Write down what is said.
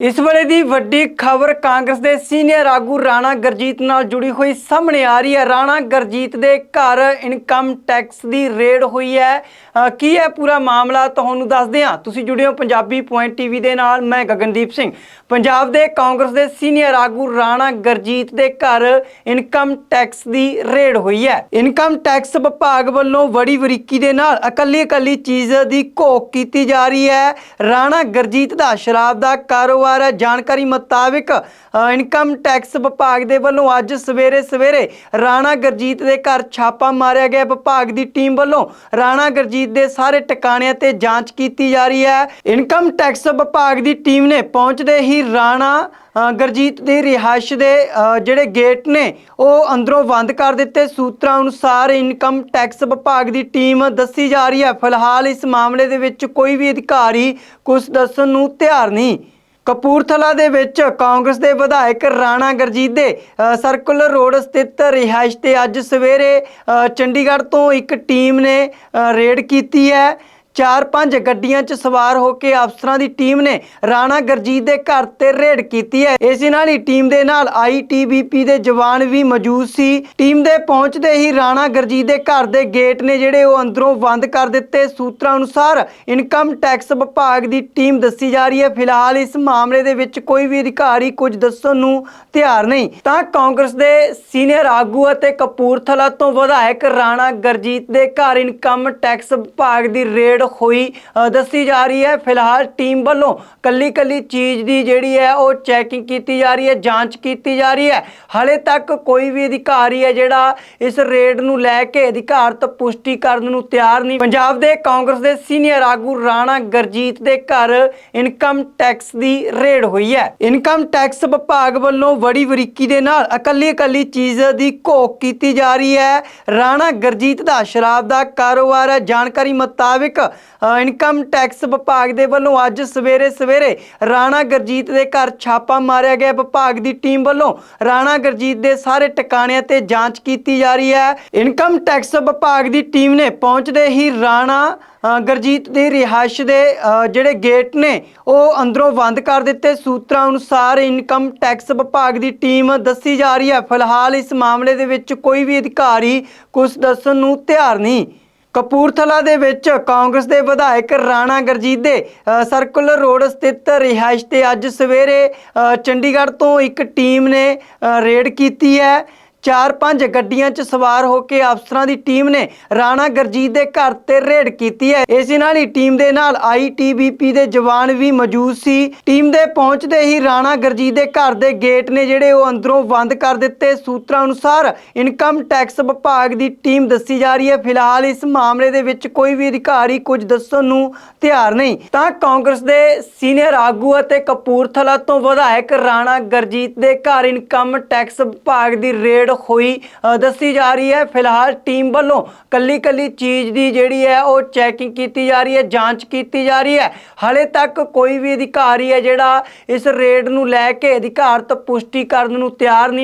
ਇਸ ਵੇਲੇ ਦੀ ਵੱਡੀ ਖਬਰ ਕਾਂਗਰਸ ਦੇ ਸੀਨੀਅਰ ਆਗੂ ਰਾਣਾ ਗਰਜੀਤ ਨਾਲ ਜੁੜੀ ਹੋਈ ਸਾਹਮਣੇ ਆ ਰਹੀ ਹੈ। ਰਾਣਾ ਗਰਜੀਤ ਦੇ ਘਰ ਇਨਕਮ ਟੈਕਸ ਦੀ ਰੇਡ ਹੋਈ ਹੈ। ਕੀ ਹੈ ਪੂਰਾ ਮਾਮਲਾ ਤੁਹਾਨੂੰ ਦੱਸਦੇ ਹਾਂ। ਤੁਸੀਂ ਜੁੜੇ ਹੋ ਪੰਜਾਬੀ ਪੁਆਇੰਟ ਟੀਵੀ ਦੇ ਨਾਲ। ਮੈਂ ਗਗਨਦੀਪ ਸਿੰਘ। ਪੰਜਾਬ ਦੇ ਕਾਂਗਰਸ ਦੇ ਸੀਨੀਅਰ ਆਗੂ ਰਾਣਾ ਗਰਜੀਤ ਦੇ ਘਰ ਇਨਕਮ ਟੈਕਸ ਦੀ ਰੇਡ ਹੋਈ ਹੈ। ਇਨਕਮ ਟੈਕਸ ਵਿਭਾਗ ਵੱਲੋਂ ਬੜੀ ਬਰੀਕੀ ਦੇ ਨਾਲ ਇਕੱਲੀ ਇਕੱਲੀ ਚੀਜ਼ ਦੀ ਘੋਖ ਕੀਤੀ ਜਾ ਰਹੀ ਹੈ। ਰਾਣਾ ਗਰਜੀਤ ਦਾ ਸ਼ਰਾਬ ਦਾ ਕਾਰੋਬਾਰ ਹੈ ਜਾਣਕਾਰੀ ਮੁਤਾਬਿਕ ਇਨਕਮ ਟੈਕਸ ਵਿਭਾਗ ਦੇ ਵੱਲੋਂ ਅੱਜ ਸਵੇਰੇ ਸਵੇਰੇ ਰਾਣਾ ਗਰਜੀਤ ਦੇ ਘਰ ਛਾਪਾ ਮਾਰਿਆ ਗਿਆ। ਵਿਭਾਗ ਦੀ ਟੀਮ ਵੱਲੋਂ ਰਾਣਾ ਗਰਜੀਤ ਦੇ ਸਾਰੇ ਟਿਕਾਣਿਆਂ ਤੇ ਜਾਂਚ ਕੀਤੀ ਜਾ ਰਹੀ ਹੈ। ਇਨਕਮ ਟੈਕਸ ਵਿਭਾਗ ਦੀ ਟੀਮ ਨੇ ਪਹੁੰਚਦੇ ਹੀ ਰਾਣਾ ਅ, ਗਰਜੀਤ ਦੀ ਰਿਹਾਇਸ਼ ਦੇ ਜਿਹੜੇ ਗੇਟ ਨੇ ਉਹ ਅੰਦਰੋਂ ਬੰਦ ਕਰ ਦਿੱਤੇ। ਸੂਤਰਾਂ ਅਨੁਸਾਰ ਇਨਕਮ ਟੈਕਸ ਵਿਭਾਗ ਦੀ ਟੀਮ ਦੱਸੀ ਜਾ ਰਹੀ ਹੈ। ਫਿਲਹਾਲ ਇਸ ਮਾਮਲੇ ਦੇ ਵਿੱਚ ਕੋਈ ਵੀ ਅਧਿਕਾਰੀ ਕੁਝ ਦੱਸਣ ਨੂੰ ਤਿਆਰ ਨਹੀਂ। ਕਪੂਰਥਲਾ ਦੇ ਵਿੱਚ ਕਾਂਗਰਸ ਦੇ ਵਿਧਾਇਕ ਰਾਣਾ ਗੁਰਜੀਤ ਦੇ ਅ, ਸਰਕੂਲਰ ਰੋਡ ਸਥਿਤ ਰਿਹਾਇਸ਼ ਤੇ ਅੱਜ ਸਵੇਰੇ ਚੰਡੀਗੜ੍ਹ ਤੋਂ ਇੱਕ ਟੀਮ ਨੇ ਰੇਡ ਕੀਤੀ ਹੈ। ਚਾਰ ਪੰਜ ਗੱਡੀਆਂ 'ਚ ਸਵਾਰ ਹੋ ਕੇ ਅਫਸਰਾਂ ਦੀ ਟੀਮ ਨੇ ਰਾਣਾ ਗਰਜੀਤ ਦੇ ਘਰ ਤੇ ਰੇਡ ਕੀਤੀ ਹੈ। ਇਸੇ ਨਾਲ ਹੀ ਟੀਮ ਦੇ ਨਾਲ ਆਈਟੀਬੀਪੀ ਦੇ ਜਵਾਨ ਵੀ ਮੌਜੂਦ ਸੀ। ਟੀਮ ਦੇ ਪਹੁੰਚਦੇ ਹੀ ਰਾਣਾ ਗਰਜੀਤ ਦੇ ਘਰ ਦੇ ਗੇਟ ਨੇ ਜਿਹੜੇ ਉਹ ਅੰਦਰੋਂ ਬੰਦ ਕਰ ਦਿੱਤੇ। ਸੂਤਰਾਂ ਅਨੁਸਾਰ ਇਨਕਮ ਟੈਕਸ ਵਿਭਾਗ ਦੀ ਟੀਮ ਦੱਸੀ ਜਾ ਰਹੀ ਹੈ। ਫਿਲਹਾਲ ਇਸ ਮਾਮਲੇ ਦੇ ਵਿੱਚ ਕੋਈ ਵੀ ਅਧਿਕਾਰੀ ਕੁਝ ਦੱਸਣ ਨੂੰ ਤਿਆਰ ਨਹੀਂ। ਤਾਂ ਕਾਂਗਰਸ ਦੇ ਸੀਨੀਅਰ ਆਗੂ ਅਤੇ ਕਪੂਰਥਲਾ ਤੋਂ ਵਿਧਾਇਕ ਰਾਣਾ ਗਰਜੀਤ ਦੇ ਘਰ ਇਨਕਮ ਟੈਕਸ ਵਿਭਾਗ ਦੀ ਰੇਡ ਹੋਈ ਦੱਸੀ ਜਾ ਰਹੀ ਹੈ। ਫਿਲਹਾਲ ਟੀਮ ਵੱਲੋਂ ਕੱਲੀ ਕੱਲੀ ਚੀਜ਼ ਦੀ ਜਿਹੜੀ ਹੈ, ਉਹ ਚੈਕਿੰਗ ਕੀਤੀ ਜਾ ਰਹੀ ਹੈ, ਜਾਂਚ ਕੀਤੀ ਜਾ ਰਹੀ ਹੈ। ਹਾਲੇ ਤੱਕ ਕੋਈ ਵੀ ਅਧਿਕਾਰੀ ਹੈ ਜਿਹੜਾ ਇਸ ਰੇਡ ਨੂੰ ਲੈ ਕੇ ਅਧਿਕਾਰਤ ਪੁਸ਼ਟੀ ਕਰਨ ਨੂੰ ਤਿਆਰ ਨਹੀਂ। ਪੰਜਾਬ ਦੇ ਕਾਂਗਰਸ ਦੇ ਸੀਨੀਅਰ ਆਗੂ ਰਾਣਾ ਗਰਜੀਤ ਦੇ ਘਰ ਇਨਕਮ ਟੈਕਸ ਦੀ ਰੇਡ ਹੋਈ ਹੈ। ਇਨਕਮ ਟੈਕਸ ਵਿਭਾਗ ਵੱਲੋਂ ਬੜੀ ਬਰੀਕੀ ਦੇ ਨਾਲ ਇਕੱਲੀ ਇਕੱਲੀ ਚੀਜ਼ ਦੀ ਘੋਖ ਕੀਤੀ ਜਾ ਰਹੀ ਹੈ। ਰਾਣਾ ਗਰਜੀਤ ਦਾ ਸ਼ਰਾਬ ਦਾ ਕਾਰੋਬਾਰ ਹੈ। ਜਾਣਕਾਰੀ ਮੁਤਾਬਿਕ ਇਨਕਮ ਟੈਕਸ ਵਿਭਾਗ ਦੇ ਵੱਲੋਂ ਅੱਜ ਸਵੇਰੇ ਸਵੇਰੇ ਰਾਣਾ ਗਰਜੀਤ ਦੇ ਘਰ ਛਾਪਾ ਮਾਰਿਆ ਗਿਆ। ਵਿਭਾਗ ਦੀ ਟੀਮ ਵੱਲੋਂ ਰਾਣਾ ਗਰਜੀਤ ਦੇ ਸਾਰੇ ਟਿਕਾਣਿਆਂ ਤੇ ਜਾਂਚ ਕੀਤੀ ਜਾ ਰਹੀ ਹੈ। ਇਨਕਮ ਟੈਕਸ ਵਿਭਾਗ ਦੀ ਟੀਮ ਨੇ ਪਹੁੰਚਦੇ ਹੀ ਰਾਣਾ ਅ, ਗਰਜੀਤ ਦੀ ਰਿਹਾਇਸ਼ ਦੇ ਜਿਹੜੇ ਗੇਟ ਨੇ ਉਹ ਅੰਦਰੋਂ ਬੰਦ ਕਰ ਦਿੱਤੇ। ਸੂਤਰਾਂ ਅਨੁਸਾਰ ਇਨਕਮ ਟੈਕਸ ਵਿਭਾਗ ਦੀ ਟੀਮ ਦੱਸੀ ਜਾ ਰਹੀ ਹੈ। ਫਿਲਹਾਲ ਇਸ ਮਾਮਲੇ ਦੇ ਵਿੱਚ ਕੋਈ ਵੀ ਅਧਿਕਾਰੀ ਕੁਝ ਦੱਸਣ ਨੂੰ ਤਿਆਰ ਨਹੀਂ। ਕਪੂਰਥਲਾ ਦੇ ਵਿੱਚ ਕਾਂਗਰਸ ਦੇ ਵਿਧਾਇਕ ਰਾਣਾ ਗੁਰਜੀਤ ਦੇ ਅ, ਸਰਕੂਲਰ ਰੋਡ ਸਥਿਤ ਰਿਹਾਇਸ਼ ਤੇ ਅੱਜ ਸਵੇਰੇ ਚੰਡੀਗੜ੍ਹ ਤੋਂ ਇੱਕ ਟੀਮ ਨੇ ਰੇਡ ਕੀਤੀ ਹੈ। ਚਾਰ ਪੰਜ ਗੱਡੀਆਂ 'ਚ ਸਵਾਰ ਹੋ ਕੇ ਅਫਸਰਾਂ ਦੀ ਟੀਮ ਨੇ ਰਾਣਾ ਗਰਜੀਤ ਦੇ ਘਰ ਤੇ ਰੇਡ ਕੀਤੀ ਹੈ। ਇਸੇ ਨਾਲ ਹੀ ਟੀਮ ਦੇ ਨਾਲ ਆਈਟੀਬੀਪੀ ਦੇ ਜਵਾਨ ਵੀ ਮੌਜੂਦ ਸੀ। ਟੀਮ ਦੇ ਪਹੁੰਚਦੇ ਹੀ ਰਾਣਾ ਗਰਜੀਤ ਦੇ ਘਰ ਦੇ ਗੇਟ ਨੇ ਜਿਹੜੇ ਉਹ ਅੰਦਰੋਂ ਬੰਦ ਕਰ ਦਿੱਤੇ। ਸੂਤਰਾਂ ਅਨੁਸਾਰ ਇਨਕਮ ਟੈਕਸ ਵਿਭਾਗ ਦੀ ਟੀਮ ਦੱਸੀ ਜਾ ਰਹੀ ਹੈ। ਫਿਲਹਾਲ ਇਸ ਮਾਮਲੇ ਦੇ ਵਿੱਚ ਕੋਈ ਵੀ ਅਧਿਕਾਰੀ ਕੁਝ ਦੱਸਣ ਨੂੰ ਤਿਆਰ ਨਹੀਂ। ਤਾਂ ਕਾਂਗਰਸ ਦੇ ਸੀਨੀਅਰ ਆਗੂ ਅਤੇ ਕਪੂਰਥਲਾ ਤੋਂ ਵਿਧਾਇਕ ਰਾਣਾ ਗਰਜੀਤ ਦੇ ਘਰ ਇਨਕਮ ਟੈਕਸ ਵਿਭਾਗ ਦੀ ਰੇਡ ਹੋਈ ਦੱਸੀ ਜਾ ਰਹੀ ਹੈ। ਫਿਲਹਾਲ ਟੀਮ ਵੱਲੋਂ ਕੱਲੀ ਕੱਲੀ ਚੀਜ਼ ਦੀ ਜਿਹੜੀ ਹੈ, ਉਹ ਚੈਕਿੰਗ ਕੀਤੀ ਜਾ ਰਹੀ ਹੈ, ਜਾਂਚ ਕੀਤੀ ਜਾ ਰਹੀ ਹੈ। ਹਾਲੇ ਤੱਕ ਕੋਈ ਵੀ ਅਧਿਕਾਰੀ ਹੈ ਜਿਹੜਾ ਇਸ ਰੇਡ ਨੂੰ ਲੈ ਕੇ ਅਧਿਕਾਰਤ ਪੁਸ਼ਟੀ ਕਰਨ ਨੂੰ ਤਿਆਰ ਨਹੀਂ